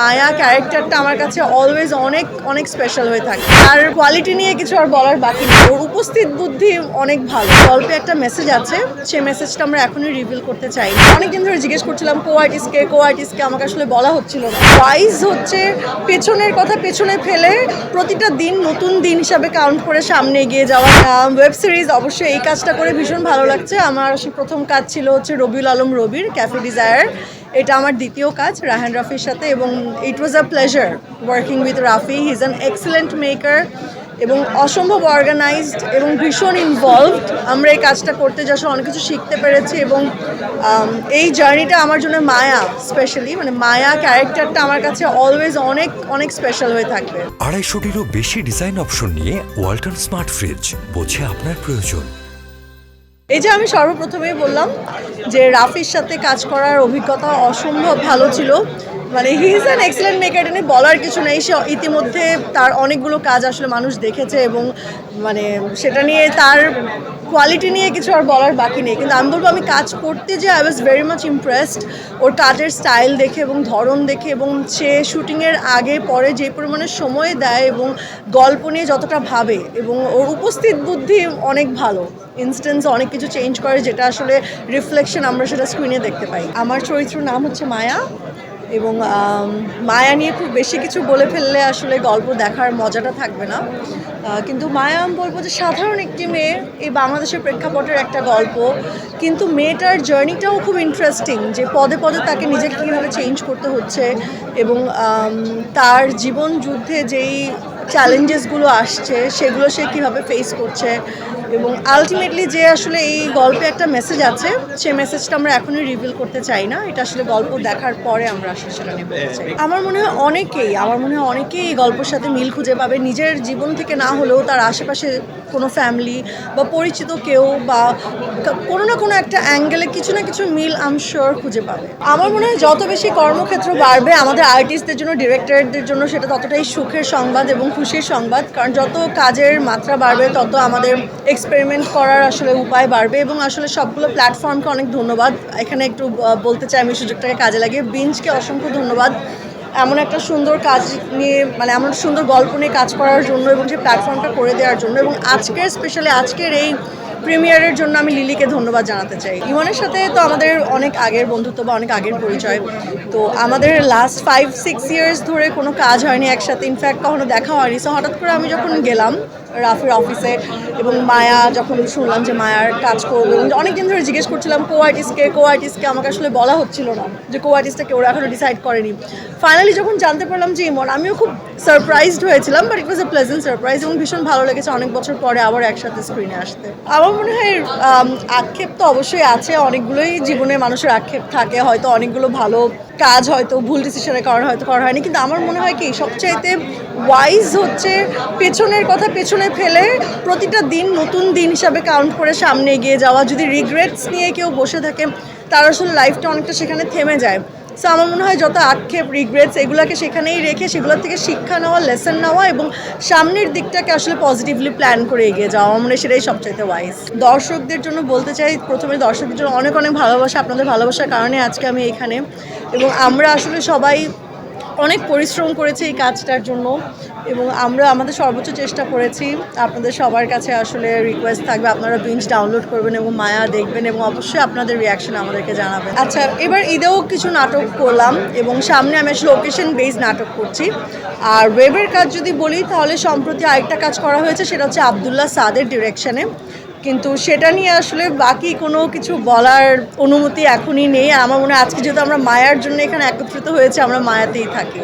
মায়া ক্যারেক্টারটা আমার কাছে অলওয়েজ অনেক অনেক স্পেশাল হয়ে থাকে। আর কোয়ালিটি নিয়ে কিছু আর বলার বাকি নেই। ওর উপস্থিত বুদ্ধি অনেক ভালো। গল্পে একটা মেসেজ আছে, সেই মেসেজটা আমরা এখনই রিভিল করতে চাই। অনেকদিন ধরে জিজ্ঞেস করছিলাম, কো আর্টিস্টকে কো? আর্টিস্টকে আমাকে আসলে বলা হচ্ছিল না। ওয়াইজ হচ্ছে পেছনের কথা পেছনে ফেলে প্রতিটা দিন নতুন দিন হিসাবে কাউন্ট করে সামনে এগিয়ে যাওয়া। ওয়েব সিরিজ অবশ্যই এই কাজটা করে ভীষণ ভালো লাগছে। আমার প্রথম কাজ ছিল হচ্ছে রবিউল আলম রবির ক্যাফে ডিজায়ার এটা আমার দ্বিতীয় কাজ রাহান রাফির সাথে, এবং it was a pleasure working with Rafi. He is an excellent maker এবং অসম্ভব অর্গানাইজড এবং ভীষণ ইনভলভড আমরা এই কাজটা করতে যা অনেক কিছু শিখতে পেরেছি এবং এই জার্নিটা আমার জন্য মায়া স্পেশালি মানে মায়া ক্যারেক্টারটা আমার কাছে অলওয়েজ অনেক অনেক স্পেশাল হয়ে থাকবে। আড়াইশোটিরও বেশি ডিজাইন অপশন নিয়ে ওয়ালটন স্মার্ট ফ্রিজ বোঝে আপনার প্রয়োজন। এই যে আমি সর্বপ্রথমেই বললাম যে রাফির সাথে কাজ করার অভিজ্ঞতা অসম্ভব ভালো ছিল। মানে he is an excellent maker এটা নিয়ে বলার কিছু নেই। সে ইতিমধ্যে তার অনেকগুলো কাজ আসলে মানুষ দেখেছে এবং মানে সেটা নিয়ে তার কোয়ালিটি নিয়ে কিছু আর বলার বাকি নেই। কিন্তু আমি বলব আমি কাজ করতে যে I was very much impressed ওর কাজের স্টাইল দেখে এবং ধরন দেখে এবং সে শুটিংয়ের আগে, পরে যে পরিমাণে সময় দেয় এবং গল্প নিয়ে যতটা ভাবে এবং ওর উপস্থিত বুদ্ধি অনেক ভালো। ইনস্টেন্স অনেক কিছু চেঞ্জ করে যেটা আসলে রিফ্লেকশন আমরা সেটা স্ক্রিনে দেখতে পাই। আমার চরিত্রের নাম হচ্ছে মায়া। এবং মায়া নিয়ে খুব বেশি কিছু বলে ফেললে আসলে গল্প দেখার মজাটা থাকবে না। কিন্তু মায়া, আমি বলব যে সাধারণ একটি মেয়ে, এই বাংলাদেশের প্রেক্ষাপটের একটা গল্প। কিন্তু মেয়েটার জার্নিটাও খুব ইন্টারেস্টিং যে পদে পদে তাকে নিজেকে কীভাবে চেঞ্জ করতে হচ্ছে এবং তার জীবন যুদ্ধে যেই চ্যালেঞ্জেসগুলো আসছে, সেগুলো সে কীভাবে ফেস করছে এবং আলটিমেটলি যে আসলে এই গল্পে একটা মেসেজ আছে, সেই মেসেজটা আমরা এখনই রিভিল করতে চাই না। এটা আসলে গল্প দেখার পরে আমরা আসলে সেটা নিয়ে বলতে চাই। আমার মনে হয় অনেকেই, আমার মনে হয় অনেকেই এই গল্পের সাথে মিল খুঁজে পাবে। নিজের জীবন থেকে না হলেও তার আশেপাশে কোনো ফ্যামিলি বা পরিচিত কেউ বা কোনো না কোনো একটা অ্যাঙ্গেলে কিছু না কিছু মিল আম শিওর খুঁজে পাবে। আমার মনে হয় যত বেশি কর্মক্ষেত্র বাড়বে, আমাদের আর্টিস্টদের জন্য ডিরেক্টরদের জন্য সেটা ততটাই সুখের সংবাদ এবং খুশির সংবাদ। কারণ যত কাজের মাত্রা বাড়বে, তত আমাদের এক্সপেরিমেন্ট করার আসলে উপায় বাড়বে এবং আসলে সবগুলো প্ল্যাটফর্মকে অনেক ধন্যবাদ। এখানে একটু বলতে চাই আমি সুযোগটাকে কাজে লাগিয়ে। বিঞ্জকে অসংখ্য ধন্যবাদ। এমন একটা সুন্দর কাজ নিয়ে মানে এমন সুন্দর গল্প নিয়ে কাজ করার জন্য এবং সেই প্ল্যাটফর্মটা করে দেওয়ার জন্য এবং আজকের স্পেশালি আজকের এই প্রিমিয়ারের জন্য আমি লিলিকে ধন্যবাদ জানাতে চাই। ইমনের সাথে তো আমাদের অনেক আগের বন্ধুত্ব বা অনেক আগের পরিচয়। তো আমাদের লাস্ট ফাইভ সিক্স ইয়ার্স ধরে কোনো কাজ হয়নি একসাথে। ইনফ্যাক্ট কখনো দেখা হয়নি। সো হঠাৎ করে আমি যখন গেলাম রাফির অফিসে এবং মায়া যখন শুনলাম যে মায়ার কাজ করবে, এবং অনেকদিন ধরে জিজ্ঞেস করছিলাম কো আর্টিস্টকে কো আর্টিস্টকে আমাকে আসলে বলা হচ্ছিল না যে কো আর্টিস্টটা কেউ এখনও ডিসাইড করেনি। ফাইনালি যখন জানতে পারলাম যে ইমন, আমিও খুব সারপ্রাইজড হয়েছিলাম but it was a pleasant surprise এবং ভীষণ ভালো লেগেছে অনেক বছর পরে আবার একসাথে স্ক্রিনে আসতে। আমার মনে হয় আক্ষেপ তো অবশ্যই আছে, অনেকগুলোই জীবনে মানুষের আক্ষেপ থাকে, হয়তো অনেকগুলো ভালো কাজ হয়তো ভুল ডিসিশনের কারণে হয়তো করা হয়নি, কিন্তু আমার মনে হয় কি, সবচাইতে ওয়াইজ হচ্ছে পেছনের কথা পেছনে ফেলে প্রতিটা দিন নতুন দিন হিসাবে কাউন্ট করে সামনে এগিয়ে যাওয়া। যদি রিগ্রেটস নিয়ে কেউ বসে থাকে, তার আসলে লাইফটা অনেকটা সেখানে থেমে যায়। সো আমার মনে হয় যত আক্ষেপ রিগ্রেটস এগুলোকে সেখানেই রেখে সেগুলোর থেকে শিক্ষা নেওয়া লেসন নেওয়া এবং সামনের দিকটাকে আসলে পজিটিভলি প্ল্যান করে এগিয়ে যাওয়া আমার মনে হয় সেটাই সবচাইতে ওয়াইজ দর্শকদের জন্য বলতে চাই, প্রথমে দর্শকদের জন্য অনেক অনেক ভালোবাসা, আপনাদের ভালোবাসার কারণে আজকে আমি এখানে। এবং আমরা আসলে সবাই অনেক পরিশ্রম করেছে এই কাজটার জন্য এবং আমরা আমাদের সর্বোচ্চ চেষ্টা করেছি। আপনাদের সবার কাছে আসলে রিকোয়েস্ট থাকবে, আপনারা বিঞ্জ ডাউনলোড করবেন এবং মায়া দেখবেন এবং অবশ্যই আপনাদের রিয়াকশন আমাদেরকে জানাবেন। আচ্ছা এবার ঈদেও কিছু নাটক করলাম এবং সামনে আমি আসলে লোকেশন বেস নাটক করছি। আর ওয়েবের কাজ যদি বলি, তাহলে সম্প্রতি আরেকটা কাজ করা হয়েছে, সেটা হচ্ছে আবদুল্লাহ সাদের ডিরেকশনে কিন্তু সেটা নিয়ে আসলে বাকি কোনো কিছু বলার অনুমতি এখনই নেই। আমার মনে হয় আজকে যেহেতু আমরা মায়ার জন্য এখানে একত্রিত হয়েছে, আমরা মায়াতেই থাকি।